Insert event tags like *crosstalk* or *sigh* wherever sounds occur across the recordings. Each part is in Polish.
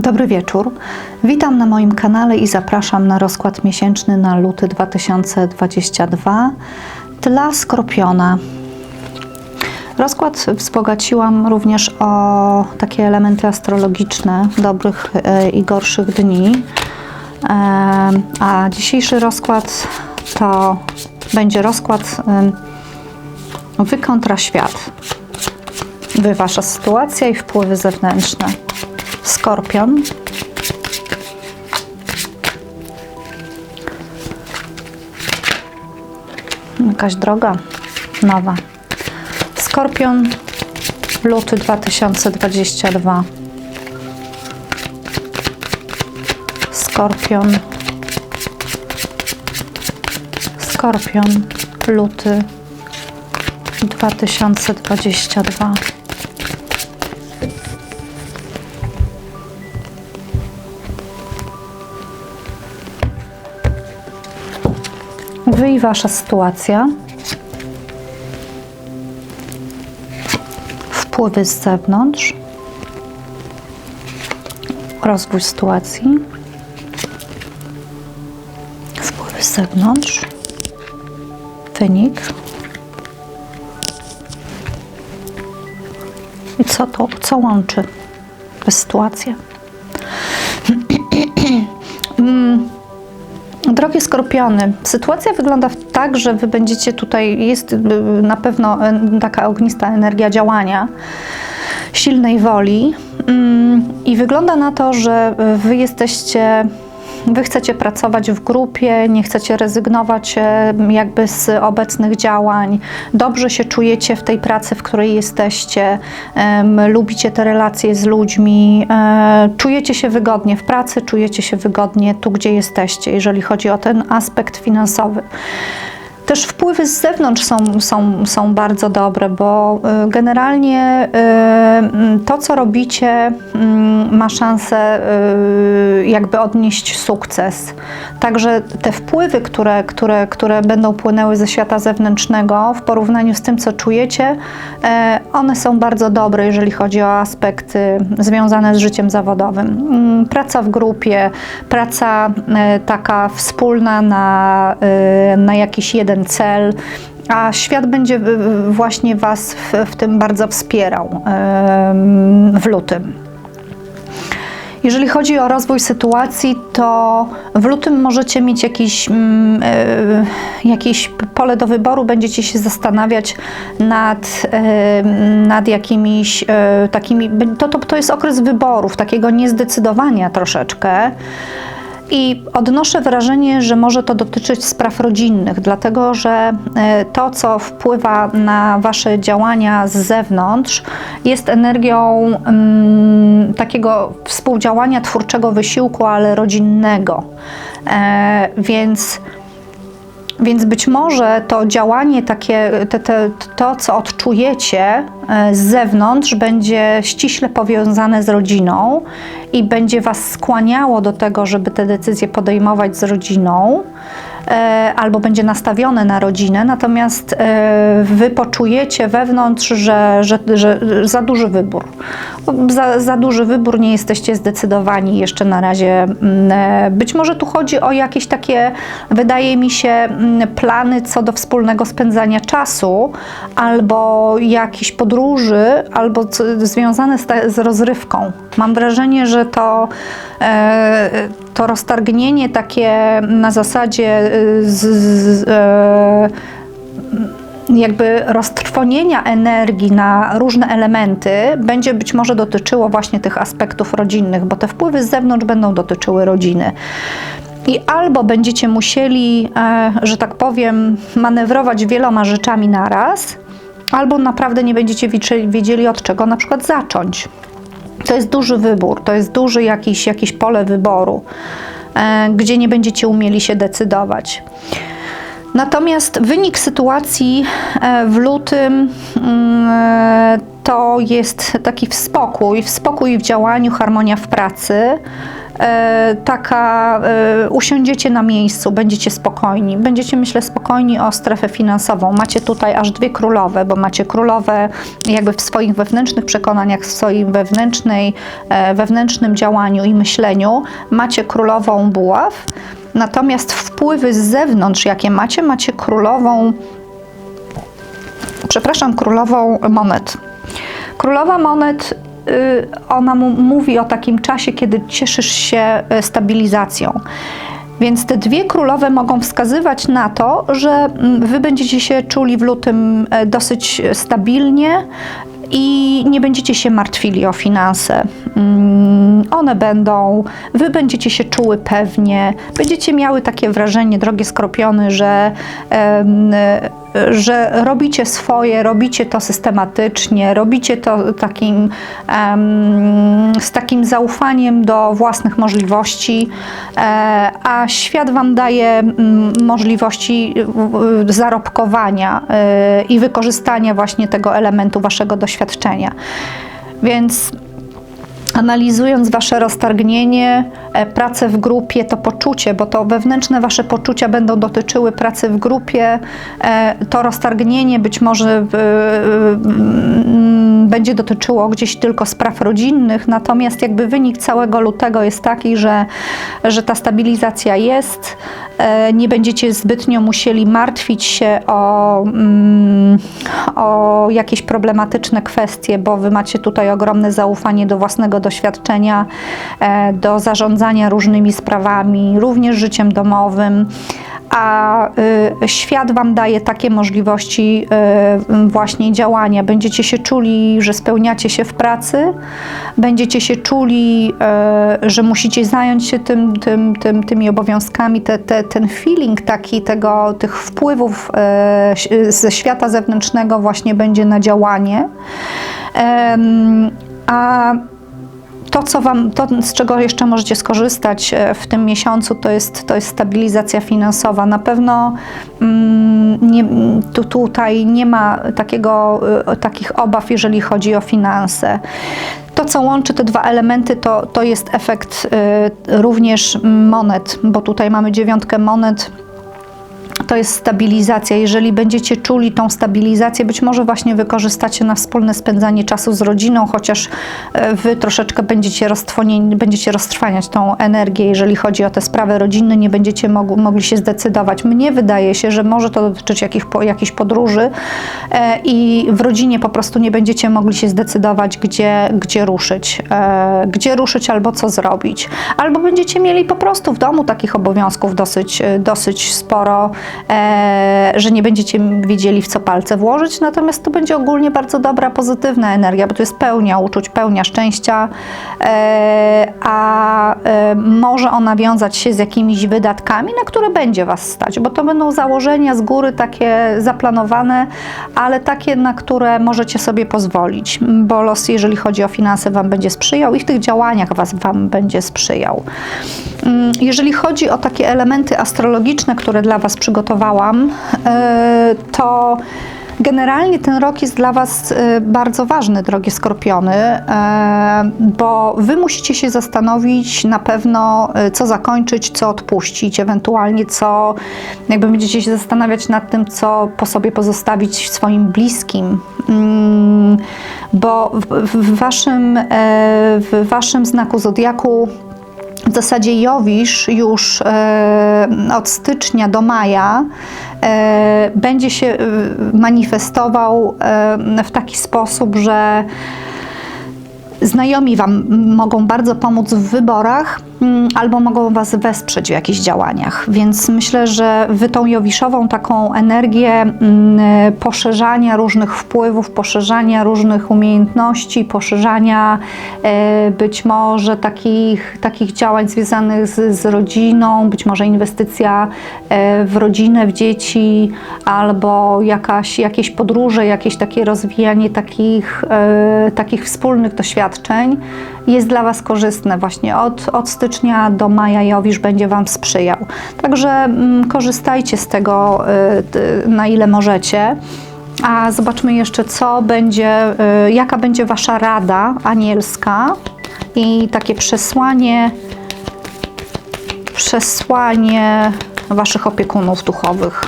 Dobry wieczór. Witam na moim kanale i zapraszam na rozkład miesięczny na luty 2022 dla Skorpiona. Rozkład wzbogaciłam również o takie elementy astrologiczne dobrych e, i gorszych dni. E, A dzisiejszy rozkład to będzie rozkład e, Wy kontra świat. Wy, Wasza sytuacja i wpływy zewnętrzne. Skorpion. Jakaś droga nowa. Skorpion, luty 2022. Skorpion. Skorpion, luty 2022. Wy i wasza sytuacja. Wpływy z zewnątrz. Rozwój sytuacji. Wpływy z zewnątrz. Wynik. I co to, co łączy tę sytuację? Drogie skorpiony, sytuacja wygląda tak, że wy będziecie tutaj, jest y, na pewno e, taka ognista energia działania, silnej woli. Mm, i wygląda na to, że y, wy jesteście, wy chcecie pracować w grupie, nie chcecie rezygnować e, jakby z obecnych działań, dobrze się czujecie w tej pracy, w której jesteście, lubicie te relacje z ludźmi, e, czujecie się wygodnie w pracy, czujecie się wygodnie tu, gdzie jesteście, jeżeli chodzi o ten aspekt finansowy. Też wpływy z zewnątrz są, są, są bardzo dobre, bo y, generalnie y, to, co robicie, mm, ma szansę y, jakby odnieść sukces. Także te wpływy, które, które, które będą płynęły ze świata zewnętrznego w porównaniu z tym, co czujecie, one są bardzo dobre, jeżeli chodzi o aspekty związane z życiem zawodowym. Mm, Praca w grupie, praca taka wspólna na, na jakiś jeden cel, a świat będzie właśnie Was w, w tym bardzo wspierał w lutym. Jeżeli chodzi o rozwój sytuacji, to w lutym możecie mieć jakiś, mm, e, jakieś pole do wyboru, będziecie się zastanawiać nad, nad jakimiś e, takimi. To, to, to jest okres wyborów, takiego niezdecydowania troszeczkę. I odnoszę wrażenie, że może to dotyczyć spraw rodzinnych, dlatego że e, to, co wpływa na Wasze działania z zewnątrz, jest energią mm, takiego współdziałania, twórczego wysiłku, ale rodzinnego. E, więc. Więc być może to działanie takie, te, te, to co odczujecie e, z zewnątrz, będzie ściśle powiązane z rodziną i będzie Was skłaniało do tego, żeby te decyzje podejmować z rodziną, albo będzie nastawione na rodzinę, natomiast e, Wy poczujecie wewnątrz, że, że, że za duży wybór. Za, za duży wybór, nie jesteście zdecydowani jeszcze na razie. Mm, e, Być może tu chodzi o jakieś takie, wydaje mi się, mm, plany co do wspólnego spędzania czasu, albo jakichś podróży, albo związane z, z rozrywką. Mam wrażenie, że to, e, to roztargnienie takie na zasadzie e, z, z, e, jakby roztrwonienia energii na różne elementy będzie być może dotyczyło właśnie tych aspektów rodzinnych, bo te wpływy z zewnątrz będą dotyczyły rodziny. I albo będziecie musieli, e, że tak powiem, manewrować wieloma rzeczami naraz, albo naprawdę nie będziecie wiedzieli od czego na przykład zacząć. To jest duży wybór, to jest duży jakiś, jakieś pole wyboru, e, gdzie nie będziecie umieli się decydować. Natomiast wynik sytuacji e, w lutym mm, e, to jest taki spokój, spokój w działaniu, harmonia w pracy. E, taka, e, usiądziecie na miejscu, będziecie spokojni, będziecie myślę spokojni o strefę finansową. Macie tutaj aż dwie królowe, bo macie królowe jakby w swoich wewnętrznych przekonaniach, w swoim wewnętrznej, e, wewnętrznym działaniu i myśleniu, macie królową buław, natomiast wpływy z zewnątrz, jakie macie, macie królową przepraszam, królową monet. Królowa monet, ona mu- mówi o takim czasie, kiedy cieszysz się y, stabilizacją. Więc te dwie królowe mogą wskazywać na to, że mm, wy będziecie się czuli w lutym e, dosyć stabilnie i nie będziecie się martwili o finanse. One będą, wy będziecie się czuły pewnie, będziecie miały takie wrażenie, drogie skropiony, że, e, że robicie swoje, robicie to systematycznie, robicie to takim, z takim zaufaniem do własnych możliwości, e, a świat Wam daje możliwości zarobkowania y, i wykorzystania właśnie tego elementu Waszego doświadczenia. Więc analizując wasze roztargnienie, e, pracę w grupie, to poczucie, bo to wewnętrzne wasze poczucia będą dotyczyły pracy w grupie, e, to roztargnienie być może e, mm, będzie dotyczyło gdzieś tylko spraw rodzinnych, natomiast jakby wynik całego lutego jest taki, że, że ta stabilizacja jest, e, nie będziecie zbytnio musieli martwić się o, mm, o jakieś problematyczne kwestie, bo wy macie tutaj ogromne zaufanie do własnego doświadczenia, e, do zarządzania różnymi sprawami, również życiem domowym. A y, świat Wam daje takie możliwości y, właśnie działania. Będziecie się czuli, że spełniacie się w pracy, będziecie się czuli, y, że musicie zająć się tym, tym, tym, tymi obowiązkami. Te, te, ten feeling taki tego, tych wpływów ze świata zewnętrznego właśnie będzie na działanie. A to, co wam, to, z czego jeszcze możecie skorzystać e, w tym miesiącu, to jest, to jest stabilizacja finansowa. Na pewno mm, nie, tu, tutaj nie ma takiego, e, takich obaw, jeżeli chodzi o finanse. To, co łączy te dwa elementy, to, to jest efekt e, również monet, bo tutaj mamy dziewiątkę monet to jest stabilizacja. Jeżeli będziecie czuli tą stabilizację, być może właśnie wykorzystacie na wspólne spędzanie czasu z rodziną, chociaż e, wy troszeczkę będziecie, będziecie roztrwaniać tą energię, jeżeli chodzi o te sprawy rodzinne, nie będziecie mogli, mogli się zdecydować. Mnie wydaje się, że może to dotyczyć jakich, po- jakichś podróży e, i w rodzinie po prostu nie będziecie mogli się zdecydować, gdzie, gdzie ruszyć, e, gdzie ruszyć albo co zrobić. Albo będziecie mieli po prostu w domu takich obowiązków dosyć, e, dosyć sporo, że nie będziecie wiedzieli w co palce włożyć, natomiast to będzie ogólnie bardzo dobra, pozytywna energia, bo to jest pełnia uczuć, pełnia szczęścia, e, a e, może ona wiązać się z jakimiś wydatkami, na które będzie Was stać, bo to będą założenia z góry takie zaplanowane, ale takie, na które możecie sobie pozwolić, bo los, jeżeli chodzi o finanse, Wam będzie sprzyjał i w tych działaniach was, Wam będzie sprzyjał. Mm, Jeżeli chodzi o takie elementy astrologiczne, które dla Was przygotowałam, e, to generalnie ten rok jest dla Was e, bardzo ważny, drogie skorpiony, e, bo Wy musicie się zastanowić na pewno, co zakończyć, co odpuścić, ewentualnie co, jakby będziecie się zastanawiać nad tym, co po sobie pozostawić swoim bliskim. Mm, Bo w, w, waszym, w Waszym znaku zodiaku w zasadzie Jowisz już e, od stycznia do maja e, będzie się e, manifestował w taki sposób, że Znajomi Wam mogą bardzo pomóc w wyborach albo mogą Was wesprzeć w jakichś działaniach, więc myślę, że Wy tą jowiszową taką energię mm, poszerzania różnych wpływów, poszerzania różnych umiejętności, poszerzania e, być może takich, takich działań związanych z, z rodziną, być może inwestycja e, w rodzinę, w dzieci, albo jakaś, jakieś podróże, jakieś takie rozwijanie takich, e, takich wspólnych doświadczeń jest dla Was korzystne. Właśnie od, od stycznia do maja Jowisz będzie Wam sprzyjał. Także mm, korzystajcie z tego y, t- na ile możecie. A zobaczmy jeszcze, co będzie, y, jaka będzie Wasza rada anielska i takie przesłanie przesłanie Waszych opiekunów duchowych.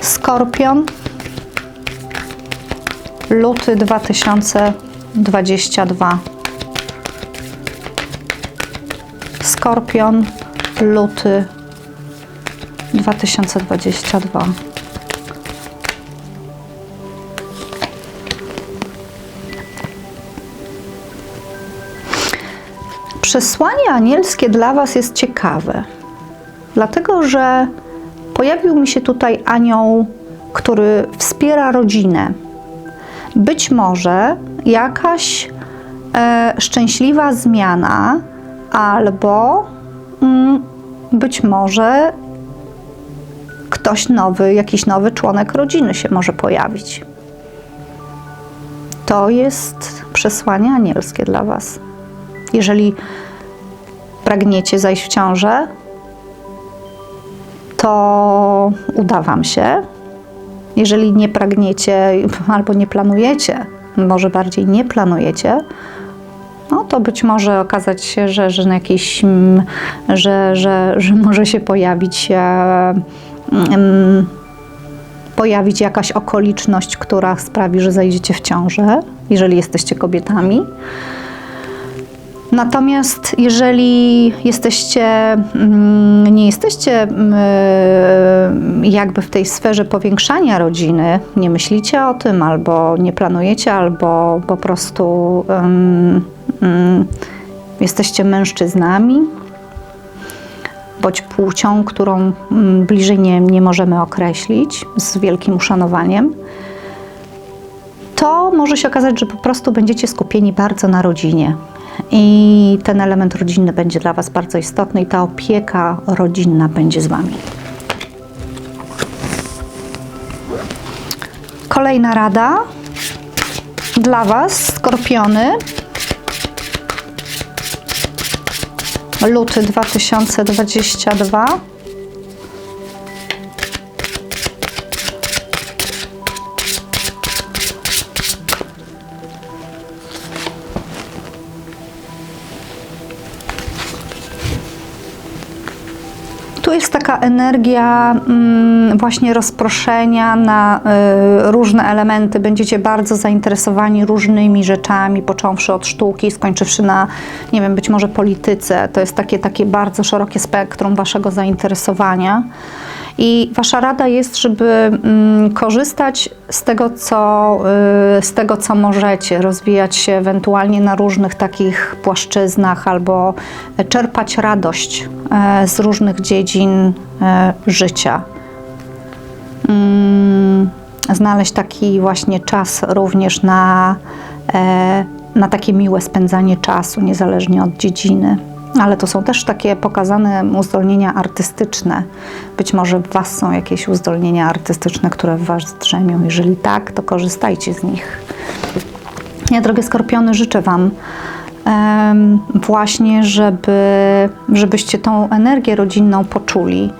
Skorpion, luty 2022. Skorpion, luty 2022. Przesłanie anielskie dla Was jest ciekawe, dlatego że pojawił mi się tutaj anioł, który wspiera rodzinę. Być może jakaś e, szczęśliwa zmiana, albo mm, być może ktoś nowy, jakiś nowy członek rodziny się może pojawić. To jest przesłanie anielskie dla Was. Jeżeli pragniecie zajść w ciążę, to uda Wam się. Jeżeli nie pragniecie albo nie planujecie, może bardziej nie planujecie, no to być może okazać się, że, że, na jakiś, mm, że, że, że *laughs* może się pojawić, e, mm, pojawić jakaś okoliczność, która sprawi, że zajdziecie w ciążę, jeżeli jesteście kobietami. Natomiast jeżeli jesteście, mm, nie jesteście mm, jakby w tej sferze powiększania rodziny, nie myślicie o tym, albo nie planujecie, albo po prostu um, jesteście mężczyznami, bądź płcią, którą bliżej nie, nie możemy określić, z wielkim uszanowaniem, to może się okazać, że po prostu będziecie skupieni bardzo na rodzinie. I ten element rodzinny będzie dla Was bardzo istotny i ta opieka rodzinna będzie z Wami. Kolejna rada dla Was, skorpiony. Luty 2022. taka energia mm, właśnie rozproszenia na y, różne elementy. Będziecie bardzo zainteresowani różnymi rzeczami, począwszy od sztuki, skończywszy na, nie wiem, być może polityce. To jest takie, takie bardzo szerokie spektrum waszego zainteresowania. I wasza rada jest, żeby mm, korzystać z tego, co, y, z tego, co możecie, rozwijać się ewentualnie na różnych takich płaszczyznach albo czerpać radość e, z różnych dziedzin e, życia. Mm, znaleźć taki właśnie czas również na, e, na takie miłe spędzanie czasu, niezależnie od dziedziny. Ale to są też takie pokazane uzdolnienia artystyczne. Być może w Was są jakieś uzdolnienia artystyczne, które w Was drzemią. Jeżeli tak, to korzystajcie z nich. Ja, drogie skorpiony, życzę Wam właśnie, żeby, żebyście tą energię rodzinną poczuli,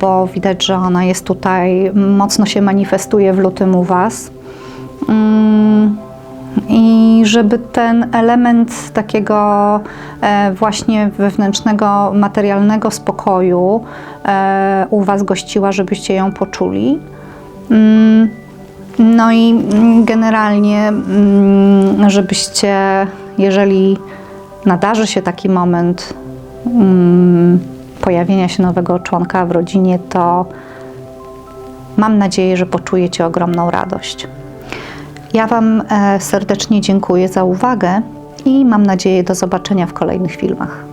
bo widać, że ona jest tutaj, mocno się manifestuje w lutym u Was. Mm, i żeby ten element takiego e, właśnie wewnętrznego, materialnego spokoju e, u Was gościła, żebyście ją poczuli. Mm, No i generalnie, mm, żebyście, jeżeli nadarzy się taki moment mm, pojawienia się nowego członka w rodzinie, to mam nadzieję, że poczujecie ogromną radość. Ja Wam e, serdecznie dziękuję za uwagę i mam nadzieję do zobaczenia w kolejnych filmach.